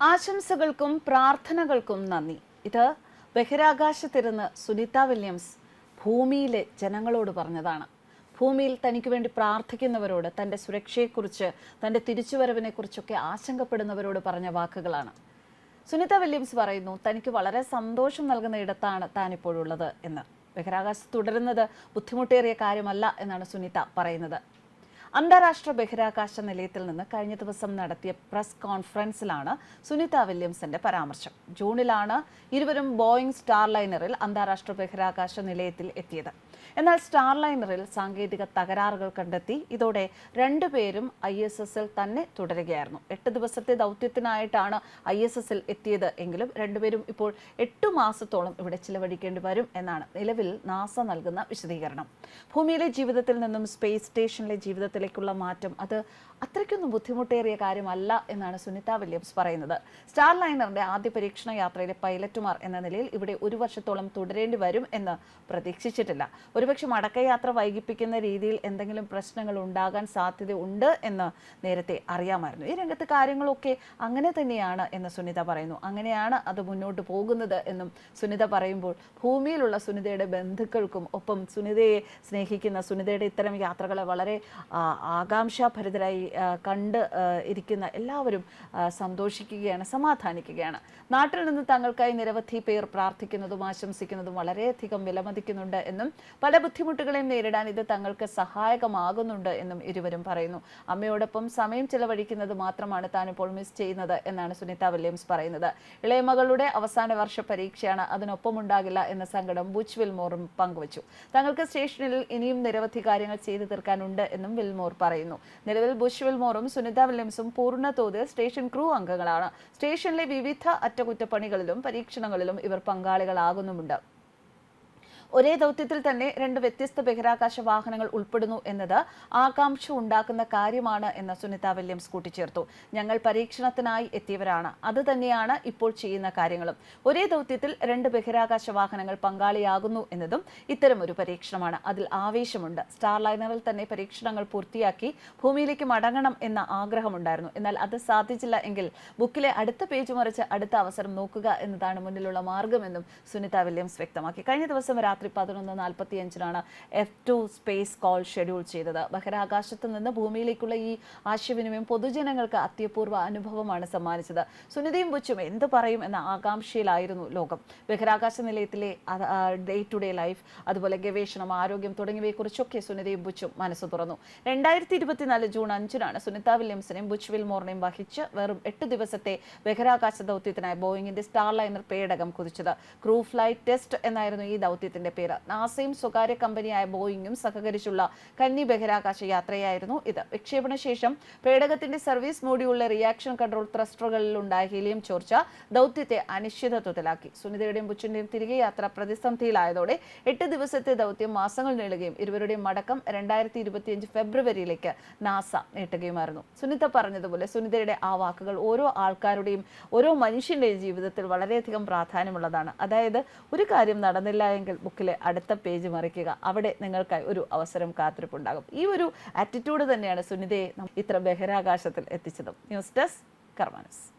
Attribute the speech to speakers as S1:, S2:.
S1: ആശംസകൾക്കും പ്രാർത്ഥനകൾക്കും നന്ദി. ഇത് ബഹിരാകാശത്തിരുന്ന് സുനിത വില്യംസ് ഭൂമിയിലെ ജനങ്ങളോട് പറഞ്ഞതാണ്. ഭൂമിയിൽ തനിക്ക് വേണ്ടി പ്രാർത്ഥിക്കുന്നവരോട് തന്റെ സുരക്ഷയെക്കുറിച്ച് തന്റെ തിരിച്ചുവരവിനെക്കുറിച്ചൊക്കെ ആശങ്കപ്പെടുന്നവരോട് പറഞ്ഞ വാക്കുകളാണ്. സുനിത വില്യംസ് പറയുന്നു തനിക്ക് വളരെ സന്തോഷം നൽകുന്ന ഇടത്താണ് താൻ ഇപ്പോഴുള്ളത് എന്ന്. ബഹിരാകാശത്ത് തുടരുന്നത് ബുദ്ധിമുട്ടേറിയ കാര്യമല്ല എന്നാണ് സുനിത പറയുന്നത്. അന്താരാഷ്ട്ര ബഹിരാകാശ നിലയത്തിൽ നിന്ന് കഴിഞ്ഞ ദിവസം നടത്തിയ പ്രസ് കോൺഫറൻസിലാണ് സുനിത വില്യംസിന്റെ പരാമർശം. ജൂണിലാണ് ഇരുവരും ബോയിങ് സ്റ്റാർലൈനറിൽ അന്താരാഷ്ട്ര ബഹിരാകാശ നിലയത്തിൽ എത്തിയത്. എന്നാൽ സ്റ്റാർലൈനറിൽ സാങ്കേതിക തകരാറുകൾ കണ്ടെത്തി ഇതോടെ രണ്ടുപേരും ഐ എസ് എസിൽ തന്നെ തുടരുകയായിരുന്നു. എട്ട് ദിവസത്തെ ദൗത്യത്തിനായിട്ടാണ് ഐ എസ് എസിൽ എത്തിയത് എങ്കിലും രണ്ടുപേരും ഇപ്പോൾ എട്ടു മാസത്തോളം ഇവിടെ ചിലവഴിക്കേണ്ടി വരും എന്നാണ് നിലവിൽ നാസ നൽകുന്ന വിശദീകരണം. ഭൂമിയിലെ ജീവിതത്തിൽ നിന്നും സ്പേസ് സ്റ്റേഷനിലെ ജീവിതത്തിലേക്കുള്ള മാറ്റം. അത് അത്രയ്ക്കൊന്നും ബുദ്ധിമുട്ടേറിയ കാര്യമല്ല എന്നാണ് സുനിത വില്യംസ് പറയുന്നത്. സ്റ്റാർ ലൈനറിന്റെ ആദ്യ പരീക്ഷണ യാത്രയിലെ പൈലറ്റുമാർ എന്ന നിലയിൽ ഇവിടെ ഒരു വർഷത്തോളം തുടരേണ്ടി വരും എന്ന് പ്രതീക്ഷിച്ചിട്ടില്ല. ഒരുപക്ഷെ മടക്കയാത്ര വൈകിപ്പിക്കുന്ന രീതിയിൽ എന്തെങ്കിലും പ്രശ്നങ്ങൾ ഉണ്ടാകാൻ സാധ്യതയുണ്ട് എന്ന് നേരത്തെ അറിയാമായിരുന്നു. ഈ രംഗത്ത് കാര്യങ്ങളൊക്കെ അങ്ങനെ തന്നെയാണ് എന്ന് സുനിത പറയുന്നു. അങ്ങനെയാണ് അത് മുന്നോട്ട് പോകുന്നത് എന്നും സുനിത പറയുമ്പോൾ ഭൂമിയിലുള്ള സുനിതയുടെ ബന്ധുക്കൾക്കും ഒപ്പം സുനിതയെ സ്നേഹിക്കുന്ന സുനിതയുടെ ഇത്തരം യാത്രകളെ വളരെ ആകാംക്ഷാഭരിതരായി കണ്ട് ഇരിക്കുന്ന എല്ലാവരും സന്തോഷിക്കുകയാണ് സമാധാനിക്കുകയാണ്. നാട്ടിൽ നിന്ന് തങ്ങൾക്കായി നിരവധി പേർ പ്രാർത്ഥിക്കുന്നതും ആശംസിക്കുന്നതും വളരെയധികം വിലമതിക്കുന്നുണ്ട് എന്നും പല ബുദ്ധിമുട്ടുകളെയും നേരിടാൻ ഇത് തങ്ങൾക്ക് സഹായകമാകുന്നുണ്ട് എന്നും ഇരുവരും പറയുന്നു. അമ്മയോടൊപ്പം സമയം ചെലവഴിക്കുന്നത് മാത്രമാണ് താൻ ഇപ്പോൾ മിസ് ചെയ്യുന്നത് എന്നാണ് സുനിത വില്യംസ് പറയുന്നത്. ഇളയ മകളുടെ അവസാന വർഷ പരീക്ഷയാണ് അതിനൊപ്പം ഉണ്ടാകില്ല എന്ന സങ്കടം ബുച്ച് വിൽമോറും പങ്കുവച്ചു. തങ്ങൾക്ക് സ്റ്റേഷനിൽ ഇനിയും നിരവധി കാര്യങ്ങൾ ചെയ്തു തീർക്കാനുണ്ട് എന്നും വിൽമോർ പറയുന്നു. നിലവിൽ ബുഷ് വിൽമോറും സുനിത വില്യംസും പൂർണ തോതിൽ സ്റ്റേഷൻ ക്രൂ അംഗങ്ങളാണ്. സ്റ്റേഷനിലെ വിവിധ അറ്റകുറ്റപ്പണികളിലും പരീക്ഷണങ്ങളിലും ഇവർ പങ്കാളികളാകുന്നുമുണ്ട്. ഒരേ ദൗത്യത്തിൽ തന്നെ രണ്ട് വ്യത്യസ്ത ബഹിരാകാശ വാഹനങ്ങൾ ഉൾപ്പെടുന്നു എന്നത് ആകാംക്ഷ ഉണ്ടാക്കുന്ന കാര്യമാണ് എന്ന് സുനിത വില്യംസ് കൂട്ടിച്ചേർത്തു. ഞങ്ങൾ പരീക്ഷണത്തിനായി എത്തിയവരാണ്. അത് തന്നെയാണ് ഇപ്പോൾ ചെയ്യുന്ന കാര്യങ്ങളും. ഒരേ ദൗത്യത്തിൽ രണ്ട് ബഹിരാകാശ വാഹനങ്ങൾ പങ്കാളിയാകുന്നു എന്നതും ഇത്തരം ഒരു പരീക്ഷണമാണ്. അതിൽ ആവേശമുണ്ട്. സ്റ്റാർലൈനറിൽ തന്നെ പരീക്ഷണങ്ങൾ പൂർത്തിയാക്കി ഭൂമിയിലേക്ക് മടങ്ങണം എന്ന ആഗ്രഹമുണ്ടായിരുന്നു. എന്നാൽ അത് സാധിച്ചില്ല എങ്കിൽ ബുക്കിലെ അടുത്ത പേജ് മറിച്ച് അടുത്ത അവസരം നോക്കുക എന്നതാണ് മുന്നിലുള്ള മാർഗമെന്നും സുനിത വില്യംസ് വ്യക്തമാക്കി. കഴിഞ്ഞ ദിവസം രാത്രി പതിനൊന്ന് നാൽപ്പത്തിയഞ്ചിനാണ് F two space call schedule ചെയ്തത്. ബഹിരാകാശത്ത് നിന്ന് ഭൂമിയിലേക്കുള്ള ഈ ആശയവിനിമയം പൊതുജനങ്ങൾക്ക് അത്യപൂർവ അനുഭവമാണ് സമ്മാനിച്ചത്. സുനിതയും ബുച്ചും എന്ത് പറയും എന്ന ആകാംക്ഷയിലായിരുന്നു ലോകം. ബഹിരാകാശ നിലയത്തിലെ ഡേ ടു ഡേ ലൈഫ് അതുപോലെ ഗവേഷണം ആരോഗ്യം തുടങ്ങിയവയെക്കുറിച്ചൊക്കെ സുനിതയും ബുച്ചും മനസ്സ് തുറന്നു. രണ്ടായിരത്തി ഇരുപത്തിനാല് ജൂൺ അഞ്ചിനാണ് സുനിത വില്യംസിനെയും ബുച്ച് വിൽമോറിനെയും വഹിച്ച് വെറും എട്ട് ദിവസത്തെ ബഹിരാകാശ ദൗത്യത്തിനായി ബോയിങ്ങിന്റെ സ്റ്റാർ ലൈനർ പേടകം കുതിച്ചത്. ക്രൂ ഫ്ലൈറ്റ് ടെസ്റ്റ് എന്നായിരുന്നു ഈ ദൗത്യത്തിന്റെ പേര്. നാസയും സ്വകാര്യ കമ്പനിയായ ബോയിങ്ങും സഹകരിച്ചുള്ള കന്നി ബഹിരാകാശ യാത്രയായിരുന്നു ഇത്. വിക്ഷേപണ ശേഷം പേടകത്തിന്റെ സർവീസ് മോഡ്യൂളിലെ റിയാക്ഷൻ കൺട്രോൾ ത്രസ്റ്ററുകളിലുണ്ടായ ഹീലിയം ചോർച്ച ദൗത്യത്തെ അനിശ്ചിതത്വത്തിലാക്കി. സുനിതയുടെയും ബുച്ചിന്റെയും തിരികെ യാത്ര പ്രതിസന്ധിയിലായതോടെ എട്ട് ദിവസത്തെ ദൗത്യം മാസങ്ങൾ നീളുകയും ഇരുവരുടെയും മടക്കം രണ്ടായിരത്തി ഇരുപത്തിയഞ്ച് ഫെബ്രുവരിയിലേക്ക് നാസ നീട്ടുകയുമായിരുന്നു. സുനിത പറഞ്ഞതുപോലെ സുനിതയുടെ ആ വാക്കുകൾ ഓരോ ആൾക്കാരുടെയും ഓരോ മനുഷ്യന്റെയും ജീവിതത്തിൽ വളരെയധികം പ്രാധാന്യമുള്ളതാണ്. അതായത് ഒരു കാര്യം നടന്നില്ല എങ്കിൽ ബുക്കിലെ അടുത്ത പേജ് മറിക്കുക. അവിടെ നിങ്ങൾക്കായി ഒരു അവസരം കാത്തിരിപ്പുണ്ടാകും. ഈ ഒരു ആറ്റിറ്റ്യൂഡ് തന്നെയാണ് സുനിതയെ ഇത്ര ബഹിരാകാശത്തിൽ എത്തിച്ചതും. News desk കർമാനസ്.